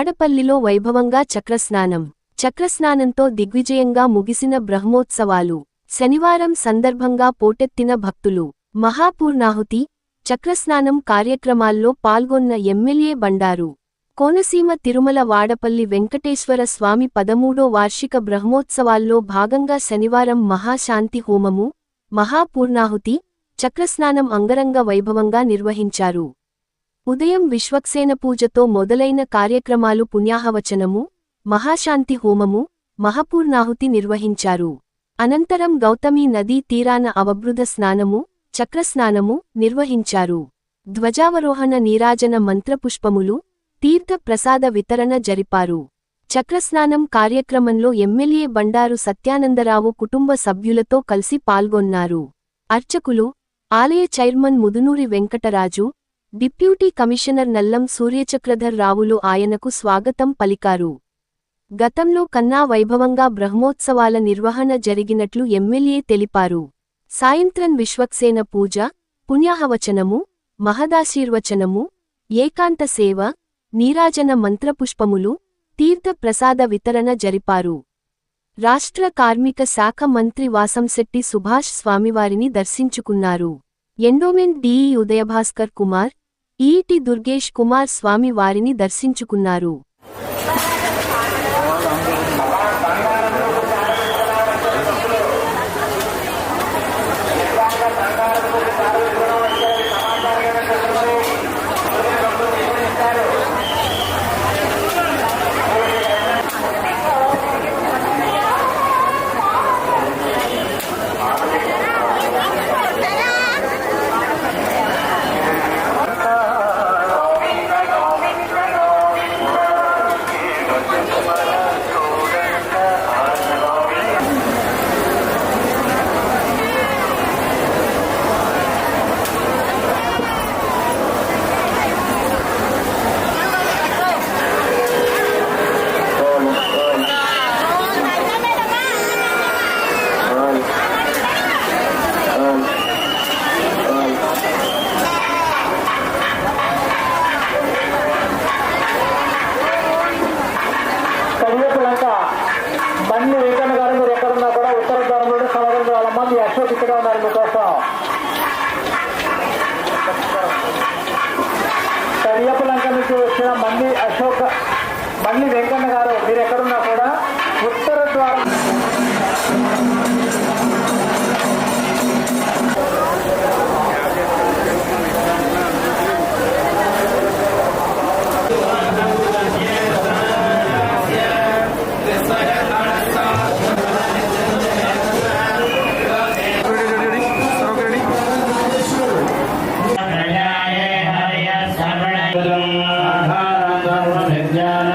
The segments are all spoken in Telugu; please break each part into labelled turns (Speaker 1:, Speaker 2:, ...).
Speaker 1: తాడపల్లిలో వైభవంగా చక్రస్నానం. చక్రస్నానంతో దిగ్విజయంగా ముగిసిన బ్రహ్మోత్సవాలు. శనివారం సందర్భంగా పోటెత్తిన భక్తులు. మహాపూర్ణాహుతి చక్రస్నానం కార్యక్రమాల్లో పాల్గొన్న ఎమ్మెల్యే బండారు. కోనసీమ తిరుమల వాడపల్లి వెంకటేశ్వర స్వామి పదమూడో వార్షిక బ్రహ్మోత్సవాల్లో భాగంగా శనివారం మహాశాంతి హోమము మహాపూర్ణాహుతి చక్రస్నానం అంగరంగ వైభవంగా నిర్వహించారు. ఉదయం విశ్వక్సేన పూజతో మొదలైన కార్యక్రమాలు పుణ్యాహవచనము మహాశాంతి హోమము మహాపూర్ణాహుతి నిర్వహించారు. అనంతరం గౌతమీ నదీ తీరాన అవబృధ స్నానము చక్రస్నానము నిర్వహించారు. ధ్వజావరోహణ నీరాజన మంత్రపుష్పములు తీర్థ ప్రసాద వితరణ జరిపారు. చక్రస్నానం కార్యక్రమంలో ఎమ్మెల్యే బండారు సత్యానందరావు కుటుంబ సభ్యులతో కలిసి పాల్గొన్నారు. అర్చకులు ఆలయ chairman Mudunuri Venkataraju deputy commissioner Nallam Suryachakradhar రావులు ఆయనకు స్వాగతం పలికారు. గతంలో కన్నా వైభవంగా బ్రహ్మోత్సవాల నిర్వహణ జరిగినట్లు ఎమ్మెల్యే తెలిపారు. సాయంత్రం విశ్వక్సేన పూజ పుణ్యాహవచనము మహదాశీర్వచనము ఏకాంత సేవ నీరాజన మంత్రపుష్పములు తీర్థ ప్రసాద వితరణ జరిపారు. రాష్ట్ర కార్మిక శాఖ మంత్రి వాసంశెట్టి సుభాష్ స్వామివారిని దర్శించుకున్నారు. ఎండోమెంట్ డిఈ ఉదయభాస్కర్ కుమార్ ఈటి దుర్గేష్ కుమార్ స్వామి వారిని దర్శించుకున్నారు.
Speaker 2: ध्यानमज्ञान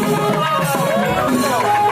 Speaker 2: Vamos lá, vamos lá.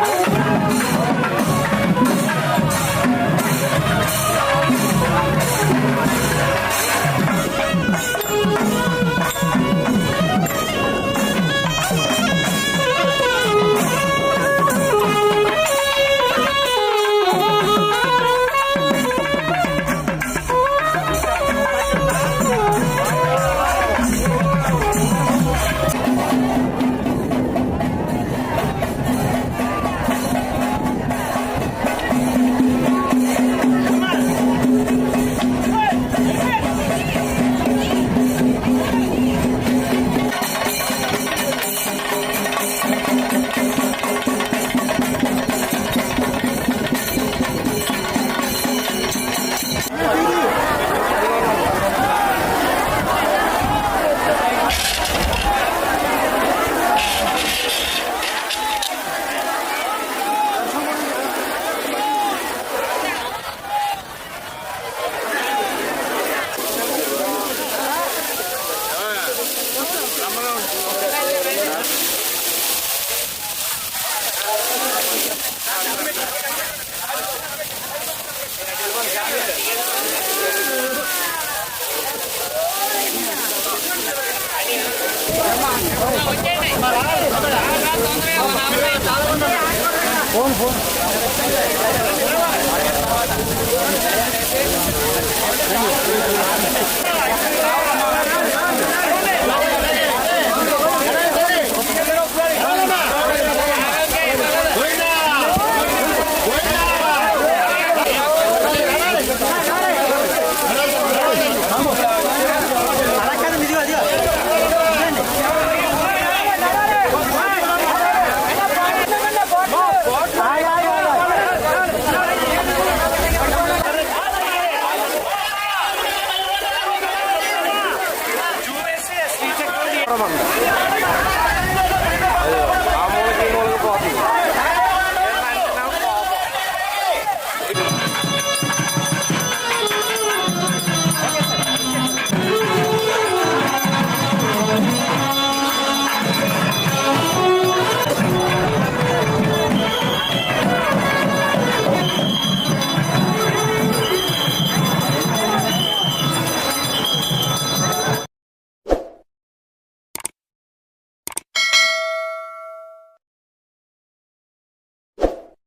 Speaker 2: Phone
Speaker 3: phone Thank
Speaker 2: you.